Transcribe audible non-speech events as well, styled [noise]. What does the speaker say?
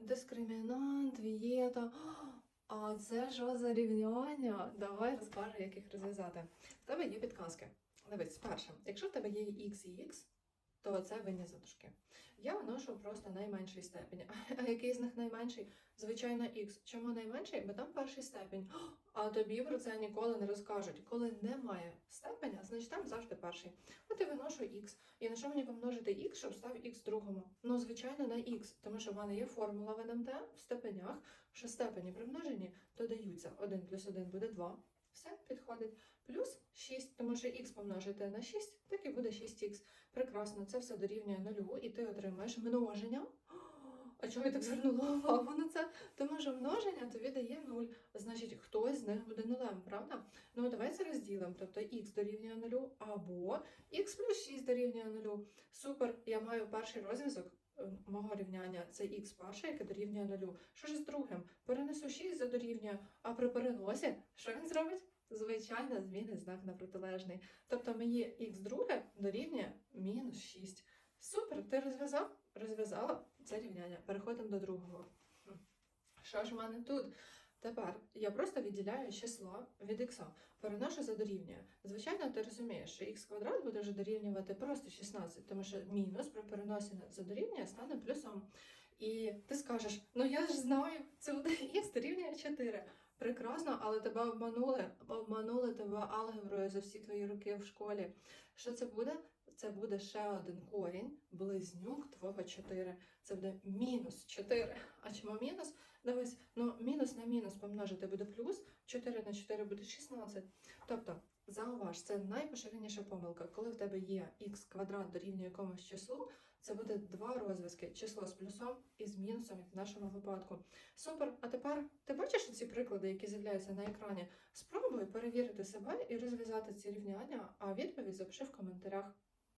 Дискримінант, вієта. А це що за рівняння? Давай розкажу, як їх розв'язати. В тебе є підказки. Дивись, перше, якщо в тебе є x і x, то це винні задушки. Я виношу просто найменший степень. [laughs] А який з них найменший? Звичайно, x. Чому найменший? Бо там перший степень. [gasps] А тобі про це ніколи не розкажуть. Коли немає степеня, значить там завжди перший. От я виношу x. І на що мені помножити x, щоб став x другому? Ну, звичайно, на x, тому що в мене є формула в НМТ в степенях, що степені при множенні додаються 1 плюс 1 буде 2. Все підходить. Плюс 6, тому що х помножити на 6, так і буде 6х. Прекрасно, це все дорівнює нулю, і ти отримаєш множення. А чого я так звернула увагу на це? Тому що множення тобі дає 0. Значить, хтось з них буде нулем, правда? Ну давай це розділимо. Тобто х дорівнює 0 або х плюс 6 дорівнює 0. Супер, я маю перший розв'язок е, мого рівняння. Це х перше, яке дорівнює 0. Що ж з другим? Перенесу 6 за дорівнює, а при переносі що він зробить? Звичайно, зміни знак на протилежний. Тобто мені х друге дорівнює мінус 6. Супер, ти розв'язав? Розв'язала це рівняння. Переходимо до другого. Що ж в мене тут? Тепер я просто відділяю число від х, переношу за дорівнює. Звичайно, ти розумієш, що х квадрат буде вже дорівнювати просто 16, тому що мінус при переносі за дорівнює стане плюсом. І ти скажеш: ну я ж знаю, це буде х дорівнює 4. Прекрасно, але тебе обманули. Обманули тебе алгеброю за всі твої роки в школі. Що це буде? Це буде ще один корінь, близнюк твого 4. Це буде мінус 4. А чому мінус? Дивись, ну мінус на мінус помножити буде плюс, 4 на 4 буде 16. Тобто, зауваж, це найпоширеніша помилка. Коли в тебе є х квадрат дорівнює якомусь числу, це буде два розв'язки: число з плюсом і з мінусом, як в нашому випадку. Супер. А тепер ти бачиш ці приклади, які з'являються на екрані? Спробуй перевірити себе і розв'язати ці рівняння, а відповідь запиши в коментарях.